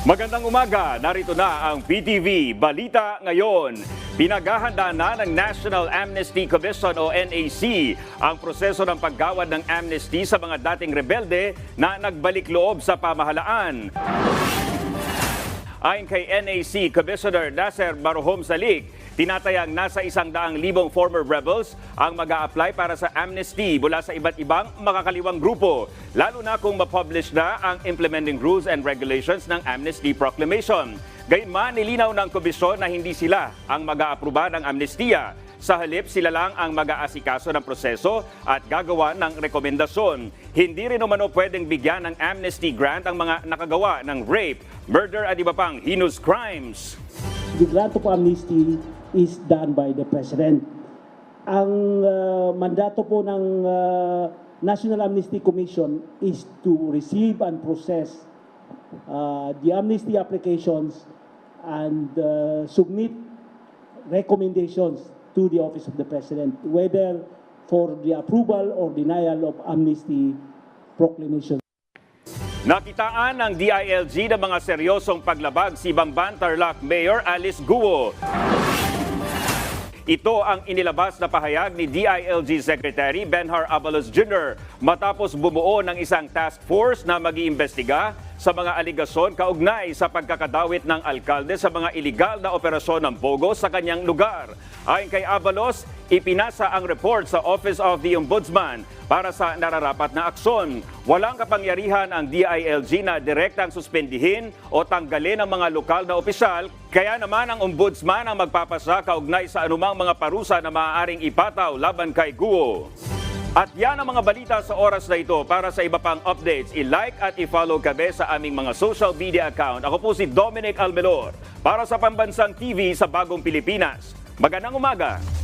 Magandang umaga, narito na ang PTV Balita Ngayon. Pinaghahanda na ng National Amnesty Commission o NAC ang proseso ng paggawad ng amnesty sa mga dating rebelde na nagbalik loob sa pamahalaan. Ayon kay NAC Commissioner Nasser Barhom Salik, tinatayang nasa isang daang libong former rebels ang mag apply para sa amnesty mula sa iba't ibang makakaliwang grupo, lalo na kung ma-publish na ang implementing rules and regulations ng Amnesty Proclamation. Gayunman, nilinaw ng komisyon na hindi sila ang mag-aapruba ng amnestiya. Sa halip, sila lang ang mag-aasikaso ng proseso at gagawa ng rekomendasyon. Hindi rin umano pwedeng bigyan ng amnesty grant ang mga nakagawa ng rape, murder at iba pang heinous crimes. the grant of amnesty is done by the President. Ang uh, mandato po ng uh, National Amnesty Commission is to receive and process uh, the amnesty applications and uh, submit recommendations to the Office of the President, whether for the approval or denial of amnesty proclamation. Nakitaan ng DILG ng mga seryosong paglabag si Bamban Tarlac Mayor Alice Guo. Ito ang inilabas na pahayag ni DILG Secretary Benhar Abalos Jr. matapos bumuo ng isang task force na mag-iimbestiga sa mga aligasyon kaugnay sa pagkakadawit ng alkalde sa mga iligal na operasyon ng Pogo sa kanyang lugar. Ayon kay Abalos, ipinasa ang report sa Office of the Ombudsman para sa nararapat na aksyon. Walang kapangyarihan ang DILG na direktang suspendihin o tanggalin ang mga lokal na opisyal, kaya naman ang Ombudsman ang magpapasa kaugnay sa anumang mga parusa na maaaring ipataw laban kay Guo. At yan ang mga balita sa oras na ito. Para sa iba pang updates, i-like at i-follow kami sa aming mga social media account. Ako po si Dominic Almelor para sa Pambansang TV sa Bagong Pilipinas. Magandang umaga!